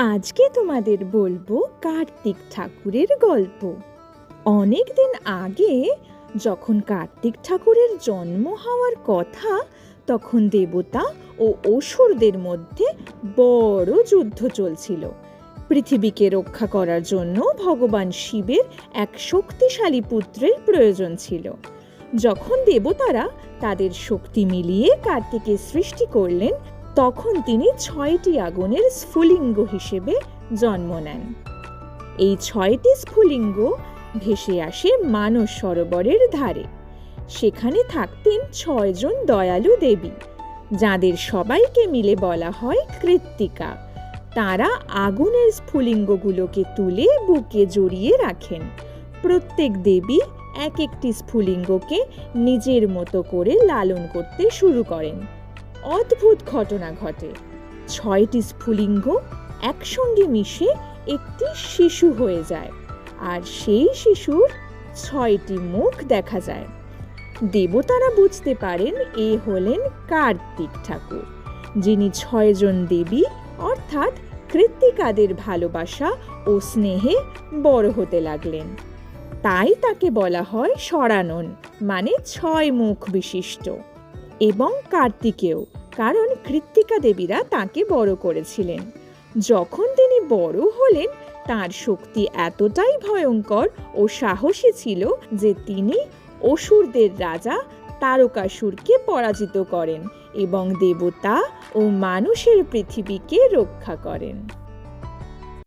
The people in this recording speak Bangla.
আজকে তোমাদের বলব কার্তিক ঠাকুরের গল্প। অনেক দিন আগে যখন কার্তিক ঠাকুরের জন্ম হওয়ার কথা, তখন দেবতা ও অসুরদের মধ্যে বড় যুদ্ধ চলছিল। পৃথিবীকে রক্ষা করার জন্য ভগবান শিবের এক শক্তিশালী পুত্রের প্রয়োজন ছিল। যখন দেবতারা তাদের শক্তি মিলিয়ে কার্তিকের সৃষ্টি করলেন তখন তিনি ছয়টি আগুনের স্ফুলিঙ্গ হিসেবে জন্ম নেন। এই ছয়টি স্ফুলিঙ্গ ভেসে আসে মানস সরোবরের ধারে। সেখানে থাকতেন ছয়জন দয়ালু দেবী, যাদের সবাইকে মিলে বলা হয় কৃত্তিকা। তারা আগুনের স্ফুলিঙ্গগুলোকে তুলে বুকে জড়িয়ে রাখেন। প্রত্যেক দেবী এক একটি স্ফুলিঙ্গকে নিজের মতো করে লালন করতে শুরু করেন। অদ্ভুত ঘটনা ঘটে। ছয়টি স্ফুলিঙ্গ একসঙ্গে মিশে একটি শিশু হয়ে যায়, আর সেই শিশুর ছয়টি মুখ দেখা যায়। দেবতারা বুঝতে পারেন এ হলেন কার্তিক ঠাকুর, যিনি ছয়জন দেবী, অর্থাৎ কৃত্তিকাদের ভালোবাসা ও স্নেহে বড় হতে লাগলেন। তাই তাকে বলা হয় সরানন মানে ছয় মুখ বিশিষ্ট। এবং কার্তিকেও, কারণ কৃত্তিকা দেবীরা তাকে বড় করেছিলেন। যখন তিনি বড় হলেন, তার শক্তি এতটাই ভয়ঙ্কর ও সাহসী ছিল যে তিনি অসুরদের রাজা তারকাসুরকে পরাজিত করেন এবং দেবতা ও মানুষের পৃথিবীকে রক্ষা করেন।